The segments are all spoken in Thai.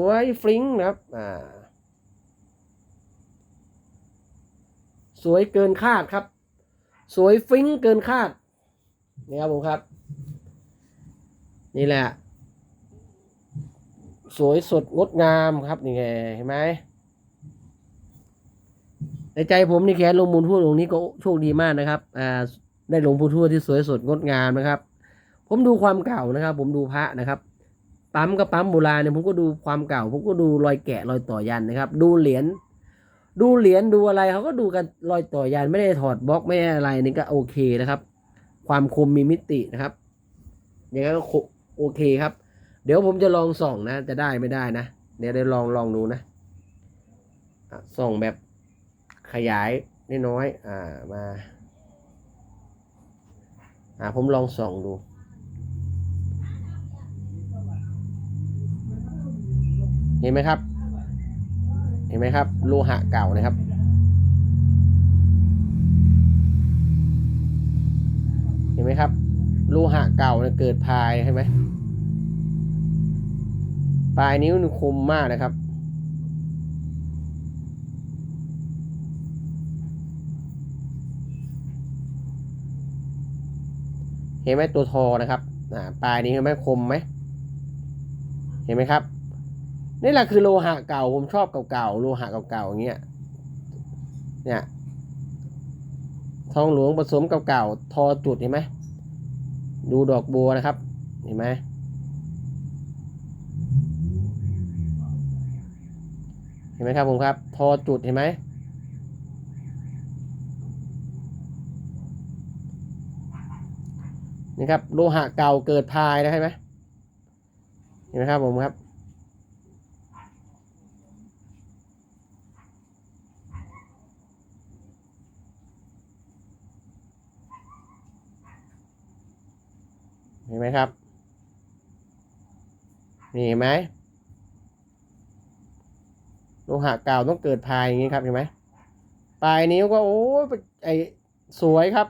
สวยฟริงนะครับ อ่า สวยเกินคาดครับ สวยฟริ้งเกินคาด นี่ครับผมครับ นี่แหละ สวยสดงดงามครับนี่ไงเห็นไหมในใจผมนี่แค่ลงมูลพูดตรงนี้ก็โชคดีมากนะครับ อ่า ได้ลงปู่ทวที่สวยสดงดงามนะครับ ผมดูความเก่านะครับ ผมดูพระนะครับ ปั๊มก็ปั๊มโบราณเนี่ยผมก็ดูความเก่า ผมก็ดูรอยแกะรอยต่อยันนะครับ ดูเหรียญดูเหรียญดูอะไรเขาก็ดูกันรอยต่อยันไม่ได้ถอดบล็อกไม่ได้อะไรนี่ก็โอเคนะครับ ความคมมีมิตินะครับ อย่างนั้นก็โอเคครับ เดี๋ยวผมจะลองส่องนะ จะได้ไม่ได้นะ เดี๋ยวเดี๋ยวลองลองดูนะอะส่องแบบขยายน้อยๆอ่ามาอ่าผมลองส่องดู เห็นไหมครับ เห็นไหมครับ โลหะเก่านะครับ เห็นไหมครับ โลหะเก่าเนี่ยเกิดพายใช่ไหมปลายนิ้วคมมากนะครับเห็นไหมตัวทอนะครับ อ่า ปลายนี้เห็นไหมคมไหม เห็นไหมครับ นี่แหละคือโลหะเก่าผมชอบเก่าๆโลหะเก่าๆอย่างเงี้ยเนี่ยทองหลวงผสมเก่าๆทอจุดเห็นไหมดูดอกบัวนะครับ เห็นไหมเห็นไหมครับผมครับ ทอจุดเห็นไหมนี่ครับโลหะเก่าเกิดพายนะเห็นไหมเห็นไหมครับผมครับ เห็นไหมครับ นี่เห็นไหมโลหะเก่าต้องเกิดพายอย่างนี้ครับเห็นไหมปลายนิ้วก็โอ้ยไอสวยครับ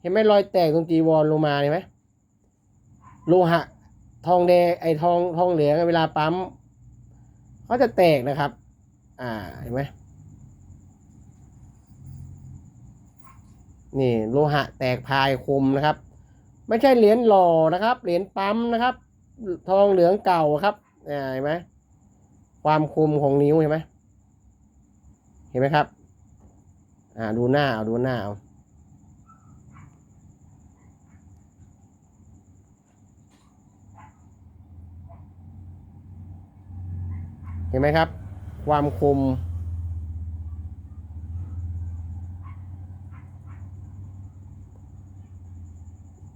เห็นไหมรอยแตกตรงจีวรลงมาเห็นไหมโลหะทองแดงไอทองทองเหลืองเวลาปั๊มเขาจะแตกนะครับ อ่าเห็นไหมนี่โลหะแตกพายคมนะครับ ไม่ใช่เหรียญหล่อนะครับ เหรียญปั๊มนะครับ ทองเหลืองเก่าครับอ่าเห็นไหมความคมของนิ้วเห็นไหมเห็นไหมครับ อ่าดูหน้าเอาดูหน้าเอาเห็นไหมครับ ความคม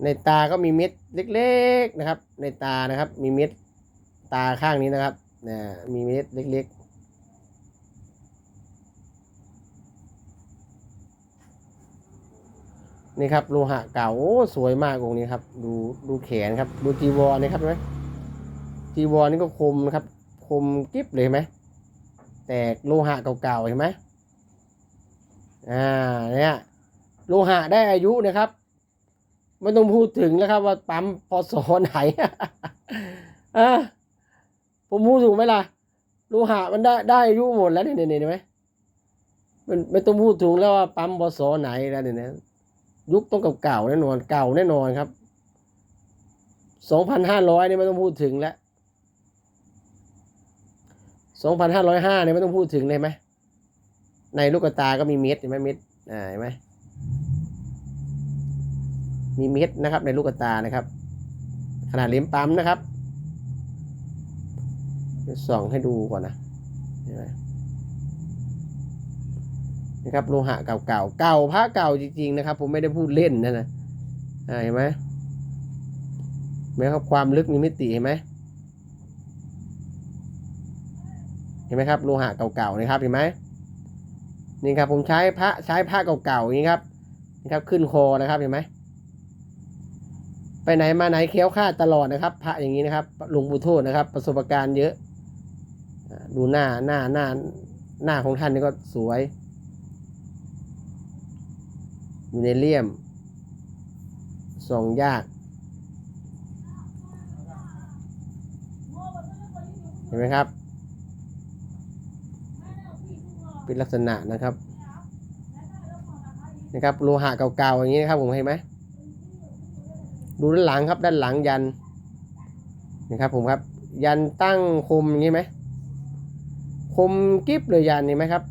ในตาก็มีเม็ดเล็กๆนะครับ ในตานะครับ มีเม็ดตาข้างนี้นะครับนะมีเม็ดเล็ก ๆ นี่ครับโลหะเก่าโอ้สวยมากองค์นี้ครับ ดูดูแขนครับ ดูจีวรนี่ครับเห็นไหมจีวรนี่ก็คมนะครับ คมกิ๊บเลยเห็นไหมแตกโลหะเก่าๆเห็นไหมอ่าเนี่ยโลหะได้อายุนะครับ ไม่ต้องพูดถึงแล้วครับ ว่าปั๊มพอสอไหนอผมพูดถูกไหมล่ะโลหะมันได้ได้อายุหมดแล้วเนี่ยเนี่ยเห็นไหมมันไม่ต้องพูดถึงแล้วว่าปั๊มพอสอไหนแล้วเนี่ยยุคต้องเก่าแน่นอนเก่าแน่นอนครับสองพันห้าร้อยนี่ไม่ต้องพูดถึงแล้วสองพันห้าร้อยห้าเนี่ยไม่ต้องพูดถึงเลยไหมในลูกตาก็มีเม็ดเห็นไหมเม็ดอ่าเห็นไหม มีเม็ดนะครับ ในลูกตานะครับ ขนาดเลิ้มปั๊มนะครับส่องให้ดูก่อนนะเห็นไหมนะครับโลหะเก่าๆเก่าพระเก่าจริงๆนะครับ ผมไม่ได้พูดเล่นนะนะเห็นไหมไหมครับความลึกมีมิติเห็นไหมเห็นไหมครับโลหะเก่าๆนะครับเห็นไหมนี่ครับผมใช้พระใช้ผ้าเก่าๆอย่างนี้ครับนี่ครับขึ้นคอนะครับเห็นไหม ไปไหนมาไหนเคี้ยวข้าตลอดนะครับ พระอย่างนี้นะครับหลวงปู่โทษนะครับ ประสบการณ์เยอะดูหน้าหน้าหน้าหน้าของท่านนี่ก็สวยอยู่ในเลี่ยมส่องยากเห็นไหมครับ เป็นลักษณะนะครับนะครับโลหะเก่าๆอย่างนี้นะครับผมเห็นไหม ดูด้านหลังครับด้านหลังยันนะครับผมครับ ยันตั้งคมอย่างนี้ไหมคมกิ๊บเลยยันนี่ไหมครับ